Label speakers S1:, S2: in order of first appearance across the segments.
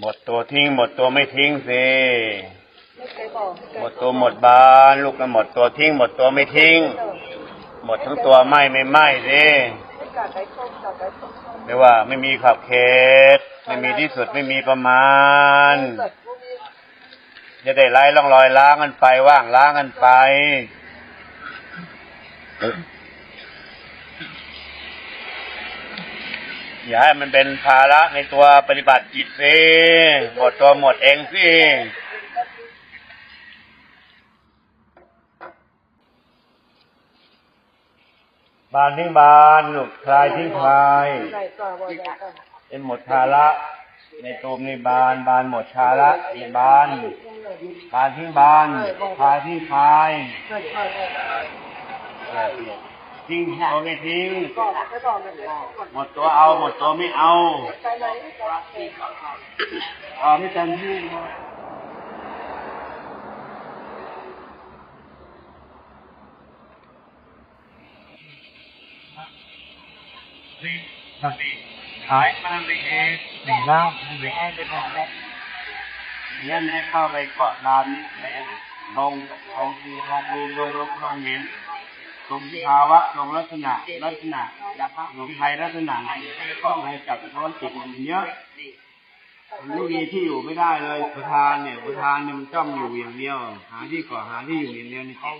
S1: หมดตัวทิ้ง หมดตัวไม่ทิ้งสิ
S2: ไม่เคยบอก
S1: หมดตัวหมดบานลูกก็หมดตัวทิ้ง หมดตัวไม่ทิ้ง หมดทั้งตัวไหมไม่ไหมสิ
S2: ไม่กัดไก่ต้มกัดไก่ต้ม
S1: เรียกว่าไม่มีขอบเขต ไม่มีที่สุดไม่มีประมาณ
S2: เกิดพวกนี้
S1: จะได้ไล่ล่องรอยล้างกันไปว่างล้างกันไป อย่าให้มันเป็นภาระในตัวปฏิบัติจิตสิหมดตัวหมดเองสิบานทิ้งบานลูกคลายทิ้งคลายเป็นหมดภาระในตูมในบานบานหมดภาระในบานบานทิ้งบานคลายทิ้งคลาย
S2: เกิดมาเนี่ย
S1: ทิ้งตัวไม่ทิ้ง
S2: ก็ไม่บอกเลยก่อน
S1: หมดตัวเอาหมดตัวไม่เอา
S2: ไปไหนก็ไป
S1: เอาไม่เต็มที่หายมาเลยเองหนึ่งแล้วเลยเองได้บอกแล้วเนี่ยแม่เข้าไปเกาะลานแม่ลงลงดูลงดูลงลงลงเห็น ลงภาวะลงลักษณะลักษณะหลงไทยลักษณะไหนก็ให้จับท้อนจิตมันเยอะมันไม่มีที่อยู่ไม่ได้เลยประธานเนี่ยประธานเนี่ยมันจ้องอยู่อย่างเดียว หาที่ก่อหาที่อยู่อย่างเดียวนี่
S2: ก็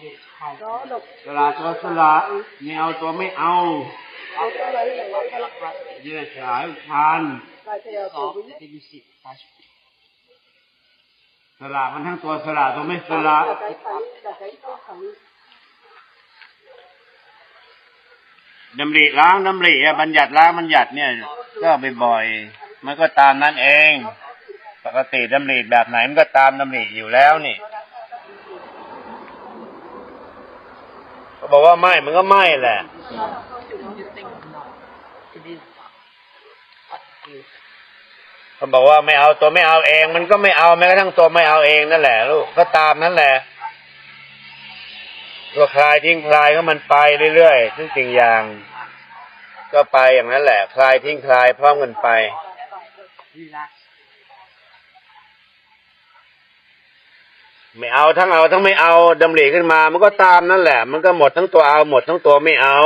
S2: หลบ
S1: สละตัวสละไม่เอาตัวไม่เอา
S2: เอาตัวไหนอย่างไรก็รับ
S1: เนี่ยฉลายทาน
S2: ที่ยวตัวนี้
S1: สละมันทั้งตัวสละตัวไม่สละ
S2: กั ดไก่ไข่กัดไก่ต้มขัง
S1: ดำริล้างดำริอะบัญญัติล้างบัญญัติเนี่ย ก็บ่อยๆมันก็ตามนั้นเอง ปกติดำริแบบไหนมันก็ตามดำริอยู่แล้วนี่เขาบอกว่าไม่มันก็ไม่แหละเขาบอกว่าไม่เอาตัวไม่เอาเอง มันก็ไม่เอาแม้กระทั่งตัวไม่เอาเองนั่นแหละลูกก็ตามนั้นแหละตัวคลายทิ้งคลายก็มันไปเรื่อยๆทุกสิ่งอย่าง ก็ไปอย่างนั้นแหละ คลายทิ้งคลายพร้อมกันไปไม่เอาทั้งเอาทั้งไม่เอาดำริขึ้นมา มันก็ตามนั่นแหละ มันก็หมดทั้งตัวเอาหมดทั้งตัวไม่เอา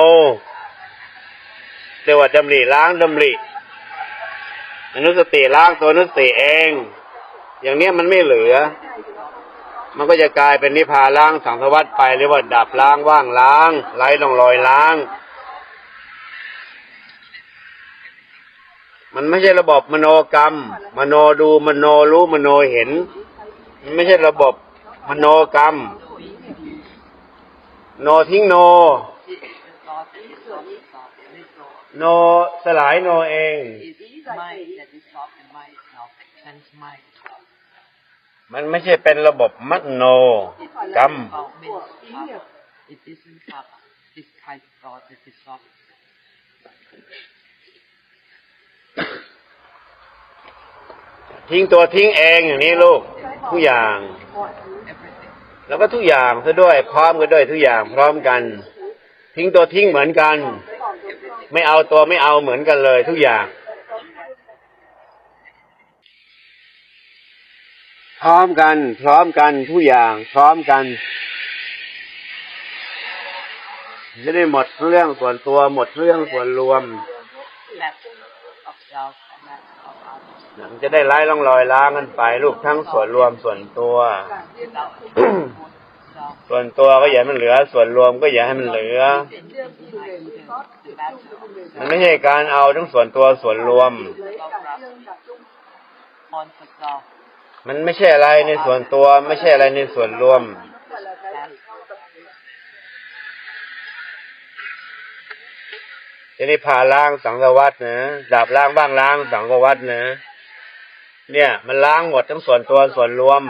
S1: เรียกว่าดำริล้างดำริอนุสติล้างตัวอนุสติเอง อย่างเนี้ยมันไม่เหลือ มันก็จะกลายเป็นนิพพานล้างสังสวัฏไปหรือว่าดับล้างว่างล้างไร้ลองรอยล้าง มันไม่ใช่ระบบมโนกรรม มโนดูมโนรู้มโนเห็น มันไม่ใช่ระบบมโนกรรม โนทิ้งโน โนสลายโนเองมันไม่ใช่เป็นระบบมโนกรรม ทิ้งตัวทิ้งเองอย่างนี้ลูกทุกอย่าง
S3: everything.
S1: แล้วก็ทุกอย่างซะด้วยพร้อมกันด้วยทุกอย่างพร้อมกัน ทิ้งตัวทิ้งเหมือนกัน ไม่เอาตัวไม่เอาเหมือนกันเลย ทุกอย่างพร้อมกัน พร้อมกันทุกอย่าง พร้อมกัน จะได้หมดเรื่องส่วนตัวหมดเรื่องส่วนรวม มันจะได้ไล่ร่องรอยล้างกันไป ลูกทั้งส่วนรวมส่วนตัว ส่วนตัวก็อย่าให้มันเหลือ ส่วนรวมก็อย่าให้มันเหลือ มันไม่ใช่การเอาทั้งส่วนตัวส่วนรวม มันไม่ใช่อะไรในส่วนตัว ไม่ใช่อะไรในส่วนรวม ทีนี้พาล้างสังสารวัตนะดับล้างบ้างล้างสังสารวัตนะ เนี่ย มันล้างหมดทั้งส่วนตัวส่วนรวม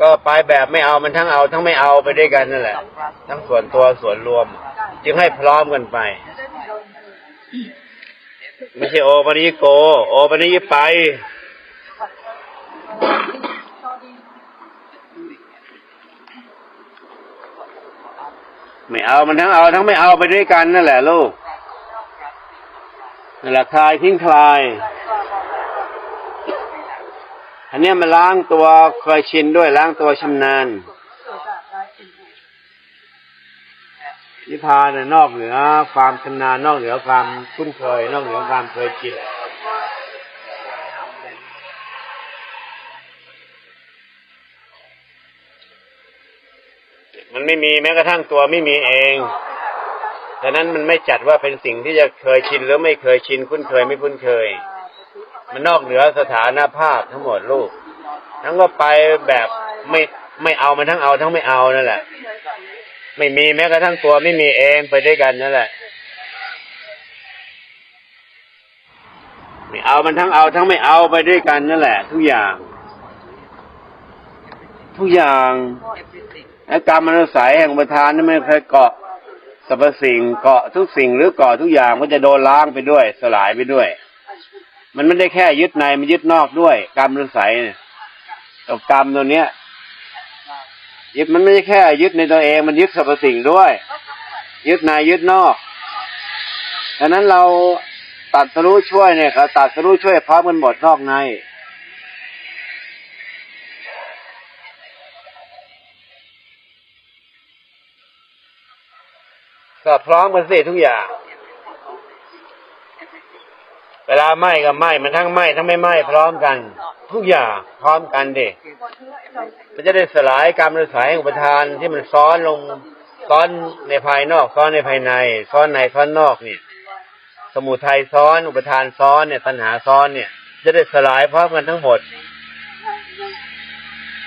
S1: ก็ไปแบบไม่เอามันทั้งเอา ทั้งไม่เอาไปด้วยกันนั่นแหละ ทั้งส่วนตัวส่วนรวม จึงให้พร้อมกันไปไม่ใช่โอปนิโก โอปนิไป ไม่เอามันทั้งเอาทั้งไม่เอาไปด้วยกันนั่นแหละลูกนั่นแหละคลายทิ้งคลาย อันนี้มันล้างตัวเคยชินด้วยล้างตัวชำนาญนิพพานน่ะนอกเหนือความชำนาญนอกเหนือความคุ้นเคย นอกเหนือความเคยชิน มันไม่มีแม้กระทั่งตัวไม่มีเองดังนั้นมันไม่จัดว่าเป็นสิ่งที่จะเคยชินหรือไม่เคยชินคุ้นเคยไม่คุ้นเคย มันนอกเหนือสถานภาพทั้งหมดลูก ทั้งก็ไปแบบไม่ไม่เอามันทั้งเอาทั้งไม่เอานั่นแหละ ไม่มีแม้กระทั่งตัวไม่มีเองไปด้วยกันนั่นแหละไม่เอามันทั้งเอาทั้งไม่เอาไปด้วยกันนั่นแหละ ทุกอย่าง ทุกอย่าง กรรมอนุสัยแห่งประธานนั้นไม่เคยเกาะสรรพสิ่งเกาะทุกสิ่งหรือเกาะทุกอย่างก็จะโดนล้างไปด้วยสลายไปด้วย มันไม่ได้แค่ยึดในมันยึดนอกด้วยกรรมอนุสัยเนี่ยตัวกรรมตัวเนี้ยยึดมันไม่ใช่แค่ ยึดในตัวเองมันยึดสรรพสิ่งด้วย ยึดในยึดนอกดังนั้นเราตัดสรู้ช่วยเนี่ยเราตัดสรู้ช่วยพร้อมกันหมดนอกใน ก็พร้อมกันสิทุกอย่าง เวลาไหม้ก็ไหม้มันทั้งไหม้ทั้งไม่ไหม้พร้อมกัน ทุกอย่างพร้อมกันดิมันจะได้สลายกรรมหรือสายอุปทานที่มันซ้อนลงซ้อนในภายนอกซ้อนในภายใน ซ้อนในซ้อนนอกเนี่ย สมุทัยซ้อนอุปทานซ้อนเนี่ยตัณหาซ้อนเนี่ย จะได้สลายพร้อมกันทั้งหมด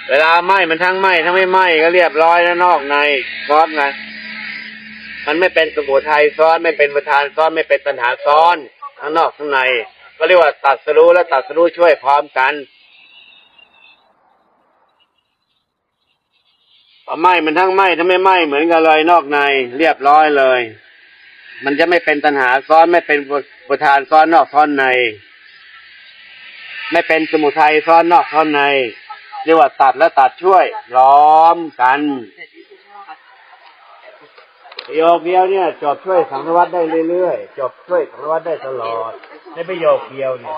S1: เวลาไหม้มันทั้งไหม้ทั้งไม่ไหม้ก็เรียบร้อยแล้วนอกในพร้อมกัน มันไม่เป็นสมุทัยซ้อนไม่เป็นประธานซ้อนไม่เป็นตัณหาซ้อนทั้งนอกทั้งใน ก็เรียกว่าตัดสรู้และตัดสรู้ช่วยพร้อมกันพอไหม้มันทั้งไหม้ทั้งไม่ไหม้เหมือนกันเลยนอกในเรียบร้อยเลย มันจะไม่เป็นตัณหาซ้อนไม่เป็นประธานซ้อนนอกซ้อนใน ไม่เป็นสมุทัยซ้อนนอกซ้อนใน เรียกว่าตัดและตัดช่วยล้อมกัน ประโยคเดียวเนี่ยจบช่วยสังสารวัตได้เรื่อยๆจบช่วยสังสารวัตได้ตลอดในประโยคเดียวเนี่ย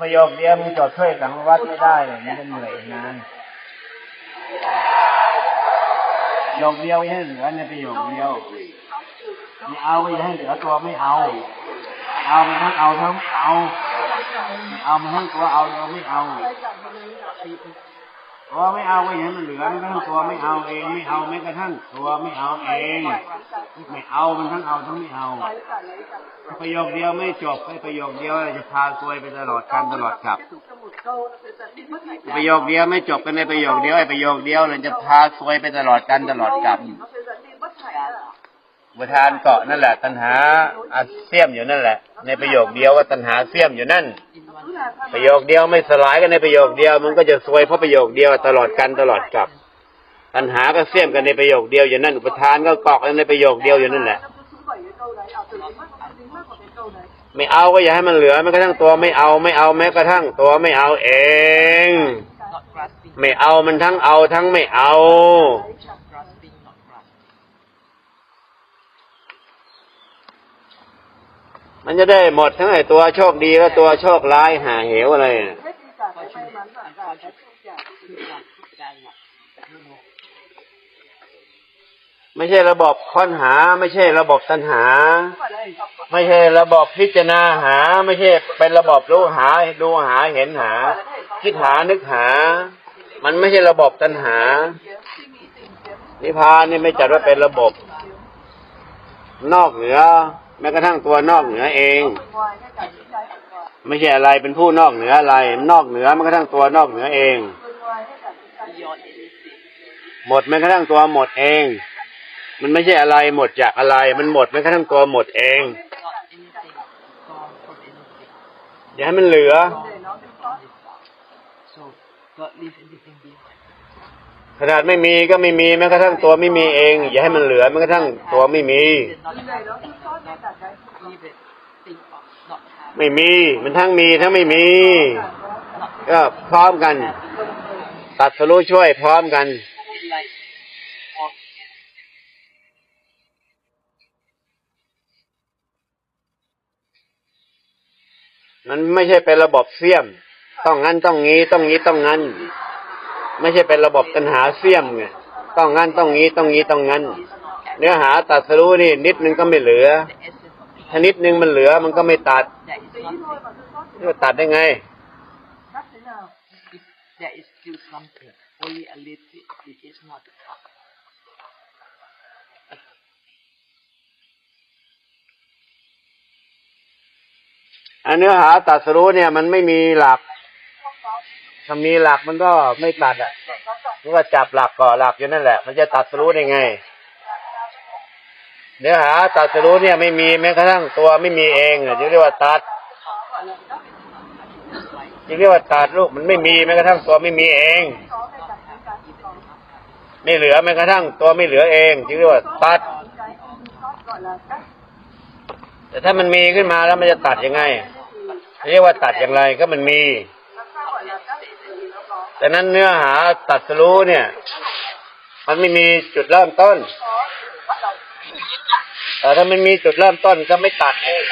S1: ประโยคเดียวมึงจบช่วยสังสารวัตไม่ได้เนี่ยมันเหนื่อยนานประโยคเดียวให้เหลือในประโยคเดียวม่เอาไม่ให้เหลือตัวไม่เอา เอามันทั้งเอาทั้งเอา เอามันทั้งตัวเอาตัวไม่เอา ตัวไม่เอาไว้ให้มันเหลือมันทั้งตัวไม่เอาเอง ไม่เอาแม้กระทั่งตัวไม่เอาเองไม่เอามันทั้งเอาทั้งไม่เอาประโยคเดียวไม่จบให้ประโยคเดียวจะพาซวยไปตลอดการตลอดกับประโยคเดียวไม่จบกันในประโยคเดียวไอ้ประโยคเดียวเลยจะพาซวยไปตลอดกันตลอดกับ ประธานเกาะนั่นแหละ ตัณหาอาเซียมอยู่นั่นแหละ ในประโยคเดียวว่าตัณหาเสียมอยู่นั่น ประโยคเดียวไม่สลายกันในประโยคเดียว มันก็จะซวยเพราะประโยคเดียวตลอดกันตลอดกับ ตัณหาก็เสียมกันในประโยคเดียวอยู่นั่นอุปทานก็เกาะกันในประโยคเดียวอยู่นั่นแหละไม่เอาก็อย่าให้มันเหลือแม้กระทั่งตัวไม่เอาไม่เอาแม้กระทั่งตัวไม่เอาเอง ไม่เอามันทั้งเอาทั้งไม่เอา
S3: not grasping not grasp
S1: มันจะได้หมดทั้งไอ้ตัวโชคดีและตัวโชคร้ายหาเหวอะไรนะไม่ใช่ระบบค้นหา ไม่ใช่ระบบตัณหา ไม่ใช่ระบบพิจารณาหา ไม่ใช่เป็นระบบรู้หาดูหาเห็นหา คิดหานึกหา มันไม่ใช่ระบบตัณหา นิพพานนี่ไม่จัดว่าเป็นระบบ นอกเหนือ แม้กระทั่งตัวนอกเหนือเอง ไม่ใช่อะไรเป็นผู้นอกเหนืออะไร นอกเหนือแม้กระทั่งตัวนอกเหนือเอง หมดแม้กระทั่งตัวหมดเอง มันไม่ใช่อะไรหมดจากอะไร มันหมดแม้กระทั่งตัวหมดเองอย่าให้มันเหลือ
S3: so God leave anything behind
S1: ขนาดไม่มีก็ไม่มีแม้กระทั่งตัวไม่มีเอง อย่าให้มันเหลือแม้กระทั่งตัวไม่มี ไม่มี มันทั้งมีทั้งไม่มี ก็พร้อมกัน ตัดสรู้ช่วยพร้อมกันมันไม่ใช่เป็นระบบเสี้ยม ต้องงั้นต้องงี้ต้องงี้ต้องงั้น ไม่ใช่เป็นระบบตัณหาเสี้ยมไงต้องงั้นต้องงี้ต้องงี้ต้องงั้น เนื้อหาตัดสรู้นี่ นิดนึงก็ไม่เหลือถ้านิดนึงมันเหลือมันก็ไม่ตัดจะตัดได้ไง
S4: there is still something, only a little, it is not cut.
S1: อันเนื้อหาตัดสรู้เนี่ย มันไม่มีหลัก ถ้ามีหลักมันก็ไม่ตัดอะมันก็จับหลักเกาะหลักอยู่นั่นแหละ มันจะตัดสรู้ได้ไง เนื้อหาตัดสรู้เนี่ยไม่มีแม้กระทั่งตัวไม่มีเองอะจึงเรียกว่าตัดจึงเรียกว่าตัดลูกมันไม่มีแม้กระทั่งตัวไม่มีเอง ไม่เหลือแม้กระทั่งตัวไม่เหลือเองจึงเรียกว่าตัด
S2: cái ông thoát gọi là cắt
S1: แต่ถ้ามันมีขึ้นมาแล้วมันจะตัดยังไงเรียกว่าตัดอย่างไรก็มันมี
S2: vì nó có
S1: แต่นั้นเนื้อหาตัดสรู้เนี่ย มันไม่มีจุดเริ่มต้นแต่ถ้ามันมีจุดเริ่มต้นก็ไม่ตัดเอง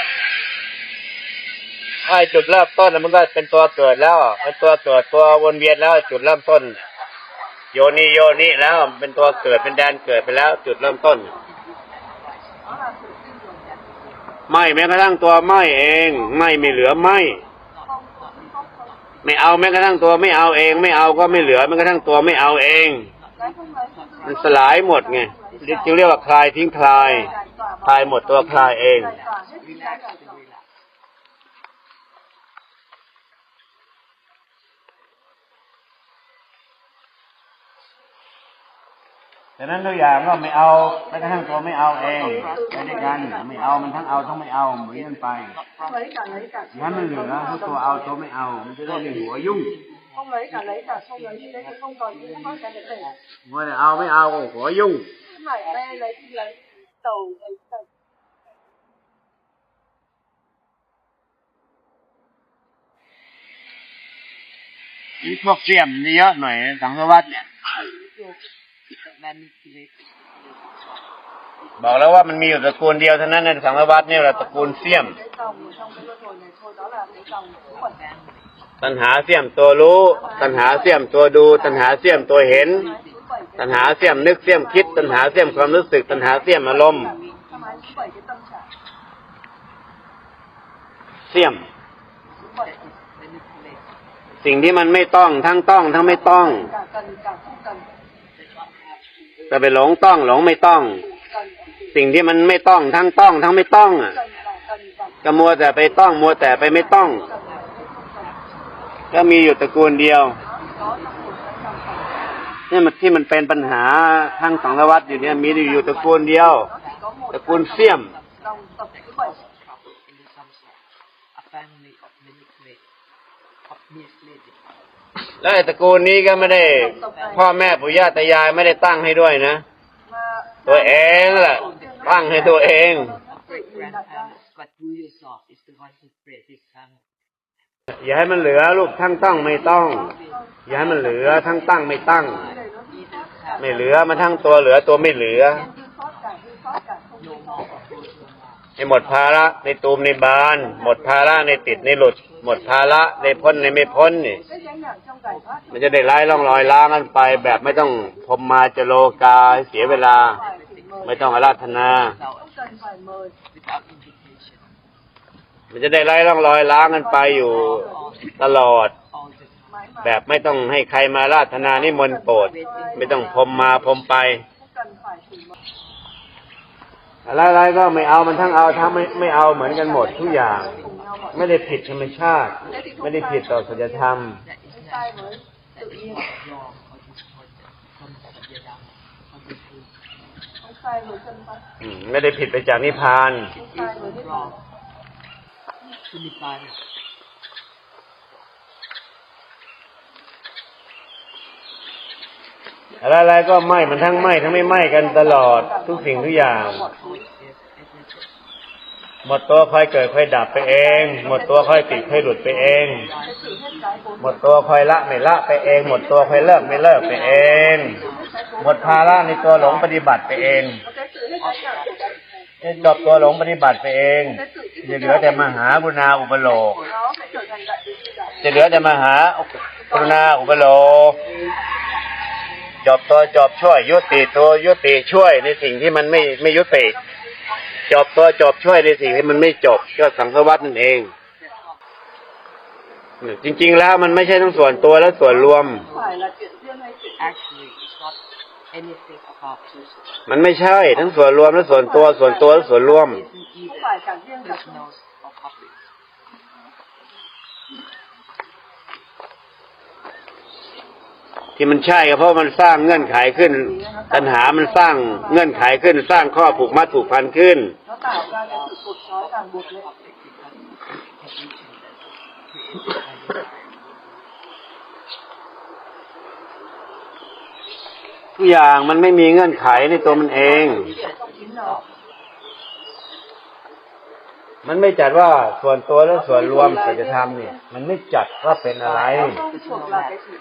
S1: ถ้าจุดเริ่มต้นมันก็เป็นตัวเกิดแล้วเป็นตัวเกิดตัววนเวียนแล้ว จุดเริ่มต้น โยนิโยนิแล้วเป็นตัวเกิดเป็นแดนเกิดไปแล้ว จุดเริ่มต้นไม่แม้กระทั่งตัวไม่เอง ไม่ไม่เหลือไม่ ไม่เอาแม้กระทั่งตัวไม่เอาเอง ไม่เอาก็ไม่เหลือแม้กระทั่งตัวไม่เอาเอง มันสลายหมดไงจึงเรียกว่าคลายทิ้งคลาย คลายหมดตัวคลายเอง ฉะนั้นตัวอย่างก็ไม่เอาแม้กระทั่งตัวไม่เอาเองไปด้วยกันไม่เอามันทั้งเอาทั้งไม่เอาเหมือนกันไป
S2: không lấy cả lấy cả
S1: งั้นมันเหลือถ้าตัวเอาตัวไม่เอามันจะได้ไม่หัวยุ่ง
S2: không lấy cả lấy cả không lấy như thế cũng không còn những cái cái để
S1: มัวแต่เอาไม่เอาก็หัวยุ่ง
S2: phải ve lấy thì lấy tàu lấy tàu
S1: นี่พวกเสียมนี่เยอะหน่อยสังสวัสดิ์เนี่ย บอกแล้วว่ามันมีอยู่ตระกูลเดียวเท่านั้นในสังสวัสดิ์เนี่ยแหละตระกูลเสี่ยม ตัณหาเสี่ยมตัวรู้ ตัณหาเสี่ยมตัวดู ตัณหาเสี่ยมตัวเห็น ตัณหาเสี่ยมนึกเสี่ยมคิด ตัณหาเสี่ยมความรู้สึก ตัณหาเสี่ยมอารมณ์เสี่ยม สิ่งที่มันไม่ต้องทั้งต้อง ทั้งไม่ต้อง
S2: cả cần cả không cần
S1: แต่ไปหลงต้องหลงไม่ต้อง สิ่งที่มันไม่ต้องทั้งต้อง ทั้งไม่ต้องอะก็มัวแต่ไปต้องมัวแต่ไปไม่ต้อง ก็มีอยู่ตระกูลเดียว
S2: có trong một cái dòng phẳng
S1: นี่มันที่มันเป็นปัญหาทางสังสารวัตอยู่เนี่ยมีอยู่ตระกูลเดียวตระกูลเสียม และไอ้ตระกูลนี้ก็ไม่ได้ พ่อแม่ปู่ย่าตายายไม่ได้ตั้งให้ด้วยนะ
S2: mà
S1: ตัวเองแหละตั้งให้ตัวเอง
S4: Of great grandparents. But you yourself is the one who created this family.
S1: อย่าให้มันเหลือลูกทั้งต้องไม่ต้อง อย่าให้มันเหลือทั้งตั้งไม่ตั้ง ไม่เหลือมันทั้งตัวเหลือตัวไม่เหลือ
S2: hư sót cả hư
S1: ให้หมดภาระในตูมในบาน หมดภาระในติดในหลุด หมดภาระในพ้นในไม่พ้นนี่ มันจะได้ไล่ร่องรอยล้างกันไป แบบไม่ต้องพรมมาจะโลกาเสียเวลา ไม่ต้องอาราธนา มันจะได้ไล่ร่องรอยล้างกันไปอยู่ตลอด แบบไม่ต้องให้ใครมาราธนานิมนต์โปรด ไม่ต้องพรมมาพรมไป อะไรๆก็ไม่เอามันทั้งเอาทั้งไม่ไม่เอาเหมือนกันหมดทุกอย่าง ไม่ได้ผิดธรรมชาติ ไม่ได้ผิดต่อสัจธรรมไม่ได้ผิดไปจากนิพพาน อะไรๆก็ไหม้มันทั้งไหม้ทั้งไม่ไหม้กันตลอดทุกสิ่งทุกอย่าง หมดตัวค่อยเกิดค่อยดับไปเอง หมดตัวค่อยติดค่อยหลุดไปเอง หมดตัวค่อยละไม่ละไปเอง หมดตัวค่อยเลิกไม่เลิกไปเอง หมดภาระในตัวหลงปฏิบัติไปเองจบตัวหลงปฏิบัติไปเองจะเหลือแต่มหาบุญาอุปโลกจะเหลือแต่มหากรุณาอุปโลก จบตัวจบช่วย ยุติตัวยุติช่วยในสิ่งที่มันไม่ไม่ยุติ จบตัวจบช่วยในสิ่งที่มันไม่จบก็สังสวัตนั่นเอง จริง ๆ แล้วมันไม่ใช่ทั้งส่วนตัวและส่วนรวม
S2: phải là chuyện riêng hay chuyện
S4: Actually, it's not anything about person.
S1: มันไม่ใช่ทั้งส่วนรวมและส่วนตัวส่วนตัวและส่วนรวม ที่มันใช่ก็เพราะมันสร้างเงื่อนไขขึ้น ตัณหามันสร้างเงื่อนไขขึ้น สร้างข้อผูกมัดผูกพันขึ้นทุกอย่างมันไม่มีเงื่อนไขในตัวมันเอง มันไม่จัดว่าส่วนตัวและส่วนรวมสัจธรรมเนี่ย มันไม่จัดว่าเป็นอะไร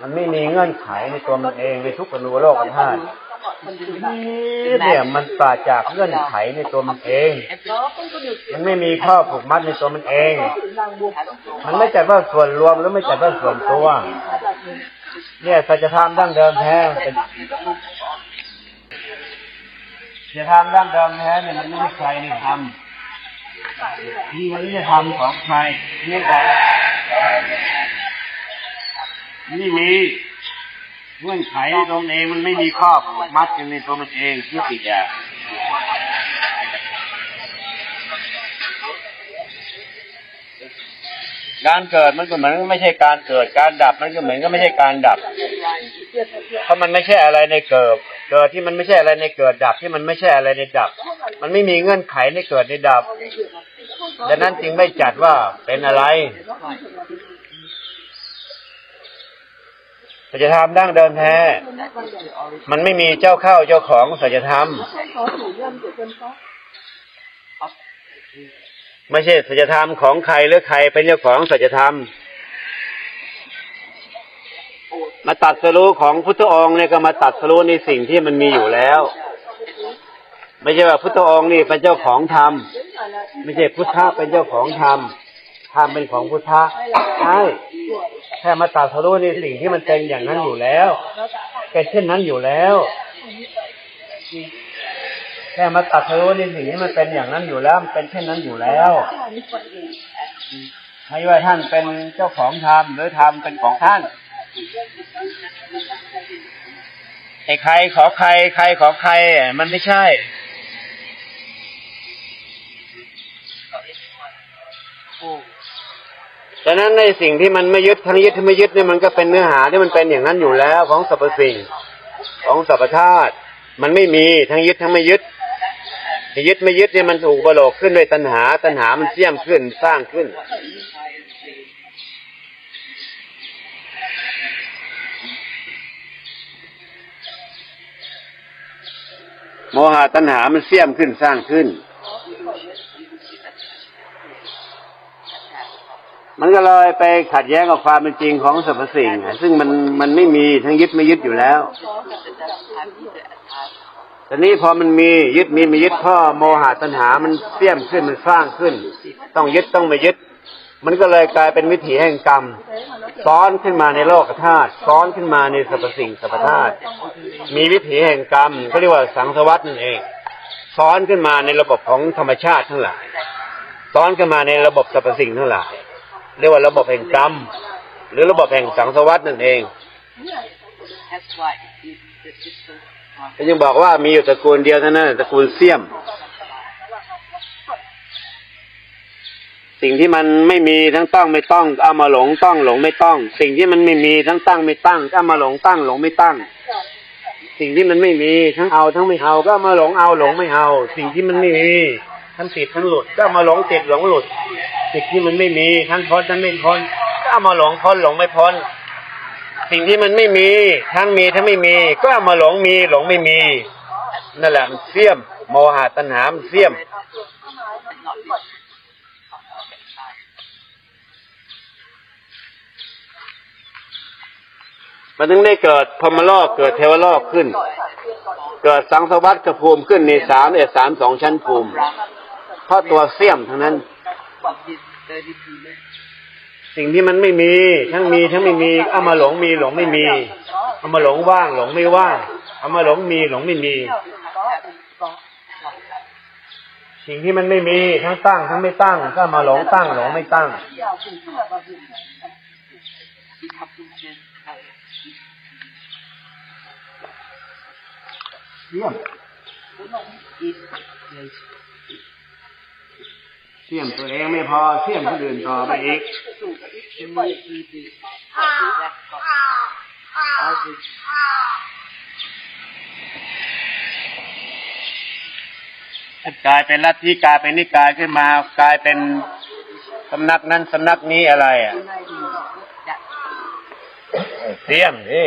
S1: มันไม่มีเงื่อนไขในตัวมันเองในทุกอนุโลกธาตุ
S2: trong mọi phần tử
S1: นี่เนี่ยมันปราจากเงื่อนไขในตัวมันเอง มันไม่มีข้อผูกมัดในตัวมันเอง มันไม่จัดว่าส่วนรวมหรือไม่จัดว่าส่วนตัว เนี่ยสัจธรรมดั้งเดิมแท้เป็นสัจธรรมดั้งเดิมแท้เนี่ยมันไม่ใช่ใครนี่ทำนี่มั นไม่ใช่ทำของใครนี่บอกนี่มีเงื่อนไขในตัวมันเองมันไม่มีข้อผูกมัดกันในตัวมันเองที่ติดอะการเกิดมันก็เหมือนไม่ใช่การเกิด การดับมันก็เหมือนก็ไม่ใช่การดับ เพราะมันไม่ใช่อะไรในเกิด เกิดที่มันไม่ใช่อะไรในเกิดดับที่มันไม่ใช่อะไรในดับ มันไม่มีเงื่อนไขในเกิดในดับดังนั้นจึงไม่จัดว่าเป็นอะไรสัจธรรมดั้งเดิมแท้ มันไม่มีเจ้าเข้าเจ้าของสัจธรรม ไม่ใช่สัจธรรมของใครหรือใครเป็นเจ้าของสัจธรรม มาตัดสรู้ของพุทธองค์เนี่ยก็มาตัดสรู้ในสิ่งที่มันมีอยู่แล้ว ไม่ใช่ว่าพุทธองค์นี่เป็นเจ้าของธรรมไม่ใช่พุทธะเป็นเจ้าของธรรมธรรมเป็นของพุทธะใช่แค่มาตัดสรู้ในสิ่งที่มันเป็นอย่างนั้นอยู่แล้วเป็นเช่นนั้นอยู่แล้วแค่มาตัดสรู้ในสิ่งที่มันเป็นอย่างนั้นอยู่แล้วมันเป็นเช่นนั้นอยู่แล้วไม่ว่าท่านเป็นเจ้าของธรรมหรือธรรมเป็นของท่าน ไอ้ใครขอใคร ใครขอใครมันไม่ใช่ดังนั้นในสิ่งที่มันไม่ยึดทั้งยึดทั้งไม่ยึดเนี่ยมันก็เป็นเนื้อหาที่มันเป็นอย่างนั้นอยู่แล้วของสรรพสิ่ง ของสรรพธาตุมันไม่มีทั้งยึดทั้งไม่ยึดยึดไม่ยึดเนี่ยมันถูกบโลกขึ้นด้วยตัณหา ตัณหามันเสี่ยมขึ้นสร้างขึ้น โมหะตัณหามันเสี่ยมขึ้นสร้างขึ้น มันก็เลยไปขัดแย้งกับความเป็นจริงของสรรพสิ่ง ซึ่งมันมันไม่มีทั้งยึดไม่ยึดอยู่แล้วแต่นี้พอมันมียึดมีไม่ยึดพ่อโมหะตัณหามันเสี่ยมขึ้นมันสร้างขึ้น ต้องยึดต้องไม่ยึด มันก็เลยกลายเป็นวิถีแห่งกรรม ซ้อนขึ้นมาในโลกธาตุซ้อนขึ้นมาในสรรพสิ่งสรรพธาตุมีวิถีแห่งกรรมเขาเรียกว่าสังสวัตนั่นเอง ซ้อนขึ้นมาในระบบของธรรมชาติทั้งหลาย ซ้อนขึ้นมาในระบบสรรพสิ่งทั้งหลาย เรียกว่าระบบแห่งกรรม หรือระบบแห่งสังสวัตนั่นเองก็ยังบอกว่ามีอยู่ตระกูลเดียวเท่านั้นตระกูลเสี่ยม สิ่งที่มันไม่มีทั้งต้องไม่ต้องเอามาหลงต้องหลงไม่ต้อง สิ่งที่มันไม่มีทั้งตั้งไม่ตั้งเอามาหลงตั้งหลงไม่ตั้ง สิ่งที่มันไม่มีทั้งเอาทั้งไม่เอาก็มาหลงเอาหลงไม่เอา สิ่งที่มันไม่มีทั้งติดทั้งหลุดก็มาหลงติดหลงหลุด สิ่งที่มันไม่มีทั้งพ้นทั้งไม่พ้นก็เอามาหลงพ้นหลงไม่พ้น สิ่งที่มันไม่มีทั้งมีทั้งไม่มี ก็เอามาหลงมีหลงไม่มี นั่นแหละมันเสี่ยมโมหะตัณหามันเสี่ยม มันถึงได้เกิดพมโลกเกิดเทวโลกขึ้น เกิดสังสวัตกภูมิขึ้นในสามเอสามสองชั้นภูมิ เพราะตัวเสี่ยมทั้งนั้น สิ่งที่มันไม่มีทั้งมีทั้งไม่มีเอามาหลงมีหลงไม่มีเอามาหลงว่างหลงไม่ว่างเอามาหลงมีหลงไม่มี สิ่งที่มันไม่มีทั้งตั้งทั้งไม่ตั้ง ก็มาหลงตั้งหลงไม่ตั้ง
S5: เยี่ยม
S1: เสี่ยมตัวเองไม่พอเสี่ยมคนอื่นต่อไปอีกกลายเป็นลัทธิกลายเป็นนิกายขึ้นมากลายเป็นสำนักนั้นสำนักนี้อะไรอะเสี่ยมดิ